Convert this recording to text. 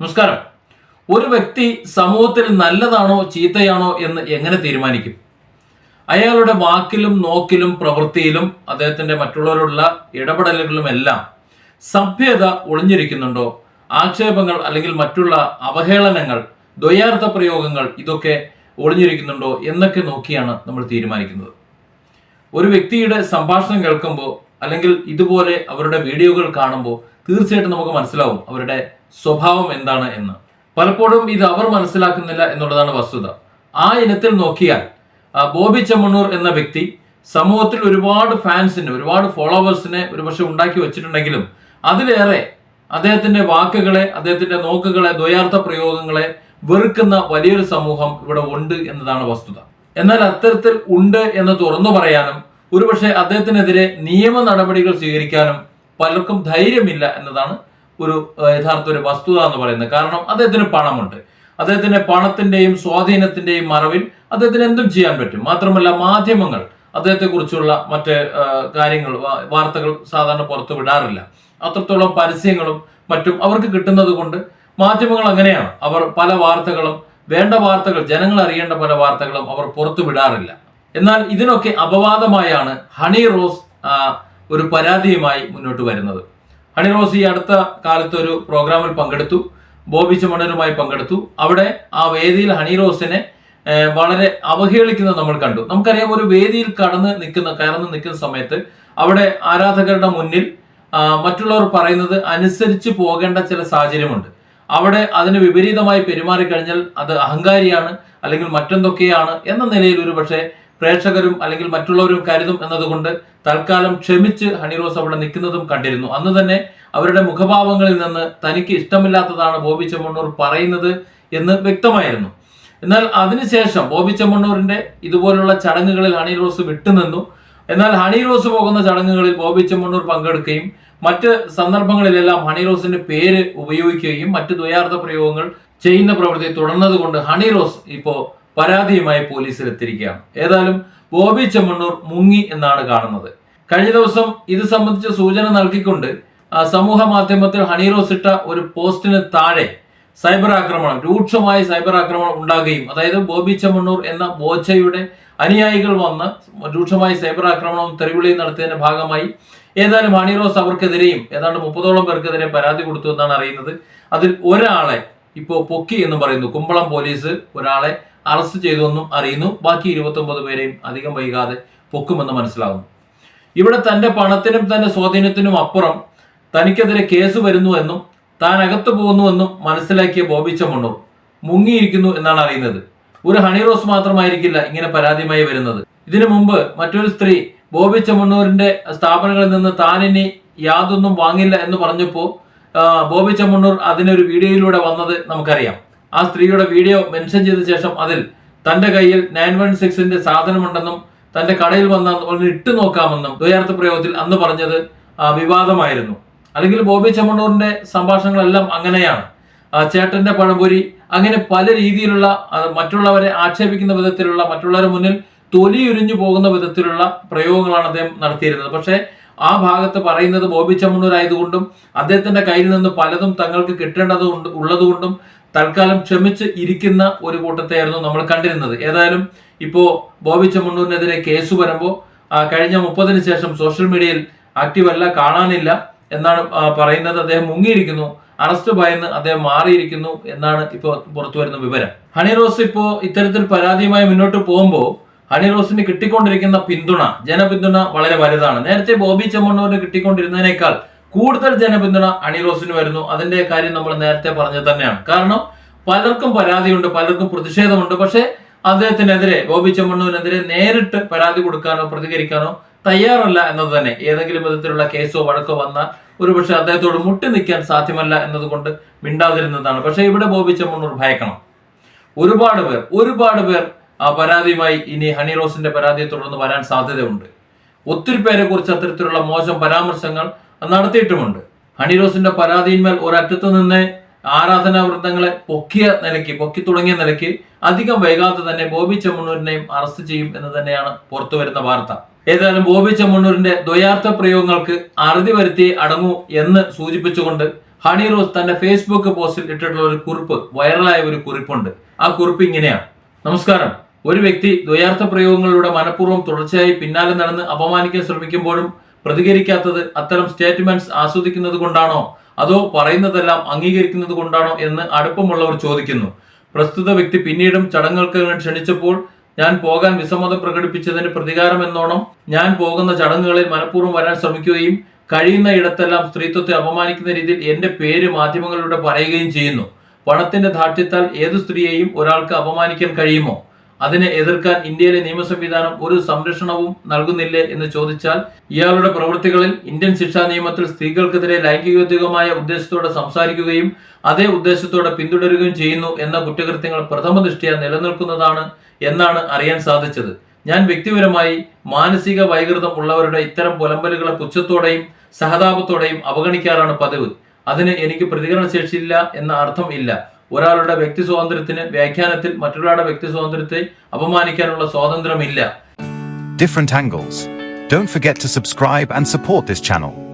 നമസ്കാരം. ഒരു വ്യക്തി സമൂഹത്തിൽ നല്ലതാണോ ചീത്തയാണോ എന്ന് എങ്ങനെ തീരുമാനിക്കും? അയാളുടെ വാക്കിലും നോക്കിലും പ്രവൃത്തിയിലും അദ്ദേഹത്തിന്റെ മറ്റുള്ളവരുള്ള ഇടപെടലുകളിലും എല്ലാം സഭ്യത ഒളിഞ്ഞിരിക്കുന്നുണ്ടോ? ആക്ഷേപങ്ങൾ അല്ലെങ്കിൽ മറ്റുള്ള അവഹേളനങ്ങൾ ദ്വയാർത്ഥ പ്രയോഗങ്ങൾ ഇതൊക്കെ ഒളിഞ്ഞിരിക്കുന്നുണ്ടോ എന്നൊക്കെ നോക്കിയാണ് നമ്മൾ തീരുമാനിക്കുന്നത്. ഒരു വ്യക്തിയുടെ സംഭാഷണം കേൾക്കുമ്പോൾ അല്ലെങ്കിൽ ഇതുപോലെ അവരുടെ വീഡിയോകൾ കാണുമ്പോൾ തീർച്ചയായിട്ടും നമുക്ക് മനസ്സിലാവും അവരുടെ സ്വഭാവം എന്താണ് എന്ന്. പലപ്പോഴും ഇത് അവർ മനസ്സിലാക്കുന്നില്ല എന്നുള്ളതാണ് വസ്തുത. ആ ഇനത്തിൽ നോക്കിയാൽ ബോബി ചെമ്മണ്ണൂർ എന്ന വ്യക്തി സമൂഹത്തിൽ ഒരുപാട് ഫാൻസിനെ ഒരുപാട് ഫോളോവേഴ്സിനെ ഒരുപക്ഷെ ഉണ്ടാക്കി വെച്ചിട്ടുണ്ടെങ്കിലും അതിലേറെ അദ്ദേഹത്തിന്റെ വാക്കുകളെ അദ്ദേഹത്തിന്റെ നോക്കുകളെ ദ്വയാർത്ഥ പ്രയോഗങ്ങളെ വെറുക്കുന്ന വലിയൊരു സമൂഹം ഇവിടെ ഉണ്ട് എന്നതാണ് വസ്തുത. എന്നാൽ അത്തരത്തിൽ ഉണ്ട് എന്ന് തുറന്നു പറയാനും ഒരുപക്ഷെ അദ്ദേഹത്തിനെതിരെ നിയമ നടപടികൾ സ്വീകരിക്കാനും പലർക്കും ധൈര്യമില്ല എന്നതാണ് ഒരു യഥാർത്ഥ ഒരു വസ്തുത എന്ന് പറയുന്നത്. കാരണം അദ്ദേഹത്തിന് പണമുണ്ട്. അദ്ദേഹത്തിന്റെ പണത്തിന്റെയും സ്വാധീനത്തിന്റെയും മറവിൽ അദ്ദേഹത്തിന് എന്തും ചെയ്യാൻ പറ്റും. മാത്രമല്ല മാധ്യമങ്ങൾ അദ്ദേഹത്തെക്കുറിച്ചുള്ള മറ്റ് കാര്യങ്ങൾ വാർത്തകൾ സാധാരണ പുറത്തു വിടാറില്ല. അത്രത്തോളം പരസ്യങ്ങളും മറ്റും അവർക്ക് കിട്ടുന്നത് കൊണ്ട് മാധ്യമങ്ങൾ അങ്ങനെയാണ്. അവർ പല വാർത്തകളും വേണ്ട വാർത്തകൾ ജനങ്ങൾ അറിയേണ്ട പല വാർത്തകളും അവർ പുറത്തു വിടാറില്ല. എന്നാൽ ഇതിനൊക്കെ അപവാദമായാണ് ഹണി റോസ് ഒരു പരാതിയുമായി മുന്നോട്ട് വരുന്നത്. ഹണി റോസ് അടുത്ത കാലത്ത് ഒരു പ്രോഗ്രാമിൽ പങ്കെടുത്തു. ബോബി ചെമ്മണ്ണനുമായി പങ്കെടുത്തു. അവിടെ ആ വേദിയിൽ ഹണി റോസിനെ വളരെ അവഹേളിക്കുന്നത് നമ്മൾ കണ്ടു. നമുക്കറിയാം ഒരു വേദിയിൽ കടന്ന് നിൽക്കുന്ന കയർന്ന് നിൽക്കുന്ന സമയത്ത് അവിടെ ആരാധകരുടെ മുന്നിൽ മറ്റുള്ളവർ പറയുന്നത് അനുസരിച്ച് പോകേണ്ട ചില സാഹചര്യമുണ്ട്. അവിടെ അതിന് വിപരീതമായി പെരുമാറിക്കഴിഞ്ഞാൽ അത് അഹങ്കാരിയാണ് അല്ലെങ്കിൽ മറ്റെന്തൊക്കെയാണ് എന്ന നിലയിൽ ഒരു പക്ഷേ പ്രേക്ഷകരും അല്ലെങ്കിൽ മറ്റുള്ളവരും കരുതും എന്നതുകൊണ്ട് തൽക്കാലം ക്ഷമിച്ച് ഹണിറോസ് അവിടെ നിൽക്കുന്നതും കണ്ടിരുന്നു. അന്ന് തന്നെ അവരുടെ മുഖഭാവങ്ങളിൽ നിന്ന് തനിക്ക് ഇഷ്ടമില്ലാത്തതാണ് ബോബി ചെമ്മണ്ണൂർ പറയുന്നത് എന്ന് വ്യക്തമായിരുന്നു. എന്നാൽ അതിനുശേഷം ബോബി ചെമ്മണ്ണൂരിന്റെ ഇതുപോലുള്ള ചടങ്ങുകളിൽ ഹണി റോസ് വിട്ടുനിന്നു. എന്നാൽ ഹണി റോസ് പോകുന്ന ചടങ്ങുകളിൽ ബോബി ചെമ്മണ്ണൂർ പങ്കെടുക്കുകയും മറ്റ് സന്ദർഭങ്ങളിലെല്ലാം ഹണി റോസിന്റെ പേര് ഉപയോഗിക്കുകയും മറ്റ് ദ്വയാർത്ഥ പ്രയോഗങ്ങൾ ചെയ്യുന്ന പ്രവൃത്തി തുടർന്നതുകൊണ്ട് ഹണി റോസ് ഇപ്പോ പരാതിയുമായി പോലീസിൽ എത്തിയിരിക്കുകയാണ് ഏതായാലും ബോബി ചെമ്മണ്ണൂർ മുങ്ങി എന്നാണ് കാണുന്നത്. കഴിഞ്ഞ ദിവസം ഇത് സംബന്ധിച്ച സൂചന നൽകിക്കൊണ്ട് സമൂഹ മാധ്യമത്തിൽ ഹണി റോസ് ഇട്ട ഒരു പോസ്റ്റിന് താഴെ സൈബർ ആക്രമണം രൂക്ഷമായ സൈബർ ആക്രമണം ഉണ്ടാകുകയും അതായത് ബോബി ചെമ്മണ്ണൂർ എന്ന ബോച്ചയുടെ അനുയായികൾ വന്ന് രൂക്ഷമായ സൈബർ ആക്രമണവും തെറിവിളിയും നടത്തിയതിന്റെ ഭാഗമായി ഏതായാലും ഹണി റോസ് അവർക്കെതിരെയും ഏതാണ്ട് മുപ്പതോളം പേർക്കെതിരെ പരാതി കൊടുത്തു എന്നാണ് അറിയുന്നത്. അതിൽ ഒരാളെ ഇപ്പോൾ പൊക്കി എന്ന് പറയുന്നു. കുമ്പളം പോലീസ് ഒരാളെ അറസ്റ്റ് ചെയ്തുവെന്നും അറിയുന്നു. ബാക്കി ഇരുപത്തി പേരെയും അധികം വൈകാതെ പൊക്കുമെന്ന് മനസ്സിലാകുന്നു. ഇവിടെ തന്റെ പണത്തിനും തന്റെ സ്വാധീനത്തിനും അപ്പുറം തനിക്കെതിരെ കേസ് വരുന്നുവെന്നും താൻ അകത്തു പോകുന്നുവെന്നും മനസ്സിലാക്കിയ ബോബി മുണ്ടു മുങ്ങിയിരിക്കുന്നു എന്നാണ് അറിയുന്നത്. ഒരു ഹണി റോസ് മാത്രമായിരിക്കില്ല ഇങ്ങനെ പരാതിയുമായി വരുന്നത്. ഇതിനു മുമ്പ് മറ്റൊരു സ്ത്രീ ബോബി ചെമ്മണ്ണൂരിന്റെ സ്ഥാപനങ്ങളിൽ നിന്ന് താൻ ഇനി യാതൊന്നും വാങ്ങില്ല എന്ന് പറഞ്ഞപ്പോൾ ബോബി ചെമ്മണ്ണൂർ അതിനൊരു വീഡിയോയിലൂടെ വന്നത് നമുക്കറിയാം. ആ സ്ത്രീയുടെ വീഡിയോ മെൻഷൻ ചെയ്ത ശേഷം അതിൽ തന്റെ കയ്യിൽ നയൻ വൺ സിക്സിന്റെ സാധനമുണ്ടെന്നും തന്റെ കടയിൽ വന്ന ഒന്ന് ഇട്ടു നോക്കാമെന്നും ദ്വയാർത്ഥ പ്രയോഗത്തിൽ അന്ന് പറഞ്ഞത് വിവാദമായിരുന്നു. അല്ലെങ്കിൽ ബോബി ചെമ്മണ്ണൂറിന്റെ സംഭാഷണങ്ങളെല്ലാം അങ്ങനെയാണ്. ചേട്ടന്റെ പഴംപൊരി അങ്ങനെ പല രീതിയിലുള്ള മറ്റുള്ളവരെ ആക്ഷേപിക്കുന്ന വിധത്തിലുള്ള മറ്റുള്ളവരുടെ മുന്നിൽ തൊലിയുരിഞ്ഞു പോകുന്ന വിധത്തിലുള്ള പ്രയോഗങ്ങളാണ് അദ്ദേഹം നടത്തിയിരുന്നത്. പക്ഷേ ആ ഭാഗത്ത് പറയുന്നത് ബോബി ചെമ്മണ്ണൂർ ആയതുകൊണ്ടും അദ്ദേഹത്തിന്റെ കയ്യിൽ നിന്ന് പലതും തങ്ങൾക്ക് കിട്ടേണ്ടത് ഉള്ളതുകൊണ്ടും തൽക്കാലം ക്ഷമിച്ച് ഇരിക്കുന്ന ഒരു കൂട്ടത്തെയായിരുന്നു നമ്മൾ കണ്ടിരുന്നത്. ഏതായാലും ഇപ്പോ ബോബി ചെമ്മണ്ണൂരിനെതിരെ കേസ് വരുമ്പോൾ കഴിഞ്ഞ മുപ്പതിന് ശേഷം സോഷ്യൽ മീഡിയയിൽ ആക്റ്റീവ് അല്ല കാണാനില്ല എന്നാണ് പറയുന്നത്. അദ്ദേഹം മുങ്ങിയിരിക്കുന്നു അറസ്റ്റ് ഭയന്ന് അദ്ദേഹം മാറിയിരിക്കുന്നു എന്നാണ് ഇപ്പോൾ പുറത്തു വരുന്ന വിവരം. ഹണി റോസ് ഇപ്പോ ഇത്തരത്തിൽ പരാതിയുമായി മുന്നോട്ട് പോകുമ്പോൾ ഹണി റോസിന് കിട്ടിക്കൊണ്ടിരിക്കുന്ന പിന്തുണ ജനപിന്തുണ വളരെ വലുതാണ്. നേരത്തെ ബോബി ചെമ്മണ്ണൂരിന് കിട്ടിക്കൊണ്ടിരുന്നതിനേക്കാൾ കൂടുതൽ ജനപിന്തുണ അണിറോസിന് വരുന്നു. അതിന്റെ കാര്യം നമ്മൾ നേരത്തെ പറഞ്ഞത് തന്നെയാണ്. കാരണം പലർക്കും പരാതിയുണ്ട് പലർക്കും പ്രതിഷേധമുണ്ട്. പക്ഷേ അദ്ദേഹത്തിനെതിരെ ഗോപി ചെമ്മണ്ണൂരിനെതിരെ നേരിട്ട് പരാതി കൊടുക്കാനോ പ്രതികരിക്കാനോ തയ്യാറല്ല എന്നത് തന്നെ. ഏതെങ്കിലും വിധത്തിലുള്ള കേസോ വഴക്കോ വന്നാൽ ഒരുപക്ഷെ അദ്ദേഹത്തോട് മുട്ടി നിൽക്കാൻ സാധ്യമല്ല എന്നതുകൊണ്ട് മിണ്ടാതിരുന്നതാണ്. പക്ഷെ ഇവിടെ ബോബി ചെമ്മണ്ണൂർ ഭയക്കണം. ഒരുപാട് പേർ ഒരുപാട് പേർ ആ പരാതിയുമായി ഇനി ഹണി റോസിന്റെ പരാതിയെ തുടർന്ന് വരാൻ സാധ്യതയുണ്ട്. ഒത്തിരി പേരെ കുറിച്ച് അത്തരത്തിലുള്ള മോശം പരാമർശങ്ങൾ നടത്തിയിട്ടുമുണ്ട്. ഹണി റോസിന്റെ പരാതിയിന്മേൽ ഒരറ്റത്ത് നിന്ന് ആരാധനാ വൃന്ദങ്ങളെ പൊക്കിയ നിലയ്ക്ക് പൊക്കി തുടങ്ങിയ നിലയ്ക്ക് അധികം വൈകാതെ തന്നെ ബോബി ചെമ്മണ്ണൂരിനെയും അറസ്റ്റ് ചെയ്യും എന്ന് തന്നെയാണ് പുറത്തു വരുന്ന വാർത്ത. ഏതായാലും ബോബി ചെമ്മണ്ണൂരിന്റെ ദ്വയാർത്ഥ പ്രയോഗങ്ങൾക്ക് അറുതി വരുത്തി അടങ്ങൂ എന്ന് സൂചിപ്പിച്ചുകൊണ്ട് ഹണി റോസ് തന്റെ ഫേസ്ബുക്ക് പോസ്റ്റിൽ ഇട്ടിട്ടുള്ള ഒരു കുറിപ്പ് വൈറലായ ഒരു കുറിപ്പുണ്ട്. ആ കുറിപ്പ് ഇങ്ങനെയാണ്. നമസ്കാരം. ഒരു വ്യക്തി ദ്വയാർത്ഥ പ്രയോഗങ്ങളിലൂടെ മനഃപൂർവം തുടർച്ചയായി പിന്നാലെ നടന്ന് അപമാനിക്കാൻ ശ്രമിക്കുമ്പോഴും പ്രതികരിക്കാത്തത് അത്തരം സ്റ്റേറ്റ്മെന്റ്സ് ആസ്വദിക്കുന്നത് കൊണ്ടാണോ? അതോ പറയുന്നതെല്ലാം അംഗീകരിക്കുന്നത് കൊണ്ടാണോ എന്ന് അടുപ്പമുള്ളവർ ചോദിക്കുന്നു. പ്രസ്തുത വ്യക്തി പിന്നീടും ചടങ്ങുകൾക്ക് ക്ഷണിച്ചപ്പോൾ ഞാൻ പോകാൻ വിസമ്മതം പ്രകടിപ്പിച്ചതിന് പ്രതികാരം എന്നോണം ഞാൻ പോകുന്ന ചടങ്ങുകളിൽ മനഃപൂർവം വരാൻ ശ്രമിക്കുകയും കഴിയുന്ന ഇടത്തെല്ലാം സ്ത്രീത്വത്തെ അപമാനിക്കുന്ന രീതിയിൽ എന്റെ പേര് മാധ്യമങ്ങളിലൂടെ പറയുകയും ചെയ്യുന്നു. പണത്തിന്റെ ധാർഢ്യത്താൽ ഏത് സ്ത്രീയെയും ഒരാൾക്ക് അപമാനിക്കാൻ കഴിയുമോ? അതിനെ എതിർക്കാൻ ഇന്ത്യയിലെ നിയമ സംവിധാനം ഒരു സംരക്ഷണവും നൽകുന്നില്ലേ എന്ന് ചോദിച്ചാൽ ഇയാളുടെ പ്രവൃത്തികളിൽ ഇന്ത്യൻ ശിക്ഷാ നിയമത്തിൽ സ്ത്രീകൾക്കെതിരെ ലൈംഗികോദ്യോഗമായ ഉദ്ദേശത്തോടെ സംസാരിക്കുകയും അതേ ഉദ്ദേശത്തോടെ പിന്തുടരുകയും ചെയ്യുന്നു എന്ന കുറ്റകൃത്യങ്ങൾ പ്രഥമ ദൃഷ്ടിയ നിലനിൽക്കുന്നതാണ് എന്നാണ് അറിയാൻ സാധിച്ചത്. ഞാൻ വ്യക്തിപരമായി മാനസിക വൈകൃതം ഉള്ളവരുടെ ഇത്തരം പുലമ്പലുകളെ പുച്ഛത്തോടെയും സഹതാപത്തോടെയും അവഗണിക്കാറാണ് പതിവ്. അതിന് എനിക്ക് പ്രതികരണശേഷിയില്ല എന്ന അർത്ഥം ഇല്ല. ഒരാളുടെ വ്യക്തി സ്വാതന്ത്ര്യത്തിന് വ്യാഖ്യാനത്തിൽ മറ്റൊരാളുടെ വ്യക്തി സ്വാതന്ത്ര്യത്തെ അപമാനിക്കാനുള്ള സ്വാതന്ത്ര്യമില്ല different angles. Don't forget to subscribe and support this channel.